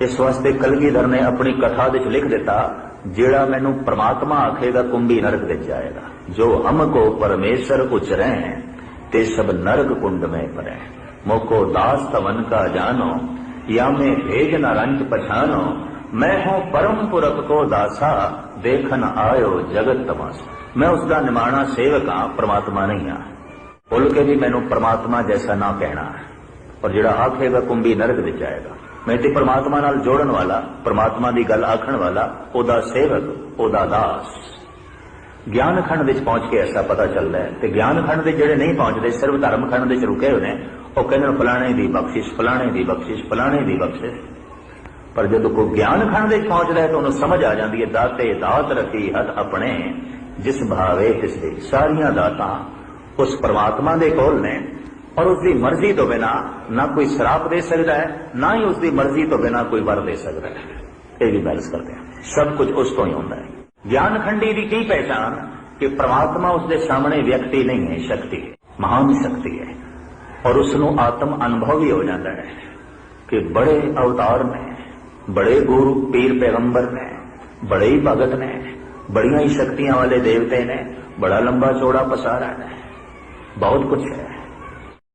ਇਸ ਵਾਸਤੇ ਕਲਗੀਧਰ ਨੇ ਆਪਣੀ ਕਥਾ ਵਿੱਚ ਲਿਖ ਦਿੱਤਾ ਜਿਹੜਾ ਮੈਨੂੰ ਪ੍ਰਮਾਤਮਾ ਆਖੇਗਾ ਕੁੰਭੀ ਨਰਕ ਵਿੱਚ ਜਾਏਗਾ ਜੋ ਹਮ ਕੋ ਪਰਮੇਸ਼ਰ ਉਚਰੈ ਤੇ ਸਭ ਨਰਕ ਕੁੰਡ में पड़े मोको दास तवन का जानो या में भेज न रंज पछानो मैं हूं परम पुरख को दासा देखन आयो जगत तमाशा मैं उसका निमाणा सेवक हाँ परमात्मा नहीं हाँ ਭੁੱਲ ਕੇ ਵੀ ਮੈਨੂੰ ਪ੍ਰਮਾਤਮਾ ਜੈਸਾ ਨਾ ਕਹਿਣਾ ਹੈ ਔਰ ਜਿਹੜਾ ਆਖੇਗਾ ਕੁੰਭੀ ਨਰਕ ਵਿੱਚ ਜਾਏਗਾ ਮੈਂ ਤੇ ਪਰਮਾਤਮਾ ਨਾਲ ਜੋੜਨ ਵਾਲਾ, ਪਰਮਾਤਮਾ ਦੀ ਗੱਲ ਆਖਣ ਵਾਲਾ, ਉਹਦਾ ਸੇਵਕ, ਉਹਦਾ ਦਾਸ। ਗਿਆਨ ਖੰਡ ਵਿੱਚ ਪਹੁੰਚ ਕੇ ਐਸਾ ਪਤਾ ਚੱਲਦਾ ਹੈ ਤੇ ਗਿਆਨ ਖੰਡ ਦੇ ਜਿਹੜੇ ਨਹੀਂ ਪਹੁੰਚਦੇ, ਸਿਰਫ ਧਰਮ ਖੰਡ ਚ ਰੁਕੇ ਹੋਏ ਨੇ, ਉਹ ਕਹਿੰਦੇ ਨੇ, ਫਲਾਣੇ ਦੀ ਬਖਸ਼ਿਸ਼, ਫਲਾਣੇ ਦੀ ਬਖਸ਼ਿਸ਼, ਫਲਾਣੇ ਦੀ ਬਖਸ਼ਿਸ਼। ਪਰ ਜਦੋਂ ਕੋਈ ਗਿਆਨ ਖੰਡ ਵਿੱਚ ਪਹੁੰਚਦਾ ਹੈ ਤਾਂ ਉਹਨੂੰ ਸਮਝ ਆ ਜਾਂਦੀ ਹੈ, ਦਾਤੇ, ਦਾਤ ਰਖੀ ਹੱਥ ਆਪਣੇ, ਜਿਸ ਭਾਵੇ ਤਿਸ ਦੇ ਸਾਰੀਆਂ ਦਾਤਾਂ ਉਸ ਪਰਮਾਤਮਾ ਦੇ ਕੋਲ ਨੇ। ਔਰ ਉਸ ਦੀ ਮਰਜ਼ੀ ਤੋਂ ਬਿਨਾ ਨਾ ਕੋਈ ਸ਼ਰਾਪ ਦੇ ਸਕਦਾ ਹੈ ਨਾ ਹੀ ਉਸ ਦੀ ਮਰਜ਼ੀ ਤੋਂ ਬਿਨਾ ਕੋਈ ਵਰ ਦੇ ਸਕਦਾ ਹੈ ਇਹ ਵੀ ਬੈਲੈਂਸ ਕਰਦੇ ਹਾਂ ਸਭ ਕੁਝ ਉਸ ਤੋਂ ਹੀ ਹੁੰਦਾ ਹੈ ਗਿਆਨ ਖੰਡੀ ਦੀ ਕੀ ਪਹਿਚਾਨ ਕਿ ਪ੍ਰਮਾਤਮਾ ਉਸ ਦੇ ਸਾਹਮਣੇ ਵਿਅਕਤੀ ਨਹੀਂ ਹੈ ਸ਼ਕਤੀ ਹੈ ਮਹਾਨ ਸ਼ਕਤੀ ਹੈ ਔਰ ਉਸ ਨੂੰ ਆਤਮ ਅਨੁਭਵ ਹੀ ਹੋ ਜਾਂਦਾ ਹੈ ਕਿ ਬੜੇ ਅਵਤਾਰ ਨੇ ਬੜੇ ਗੁਰੂ ਪੀਰ ਪੈਗੰਬਰ ਨੇ ਬੜੇ ਹੀ ਭਗਤ ਨੇ ਬੜੀਆਂ ਹੀ ਸ਼ਕਤੀਆਂ ਵਾਲੇ ਦੇਵਤੇ ਨੇ ਬੜਾ ਲੰਬਾ ਚੌੜਾ ਪਸਾਰਾ ਹੈ ਬਹੁਤ ਕੁਝ ਹੈ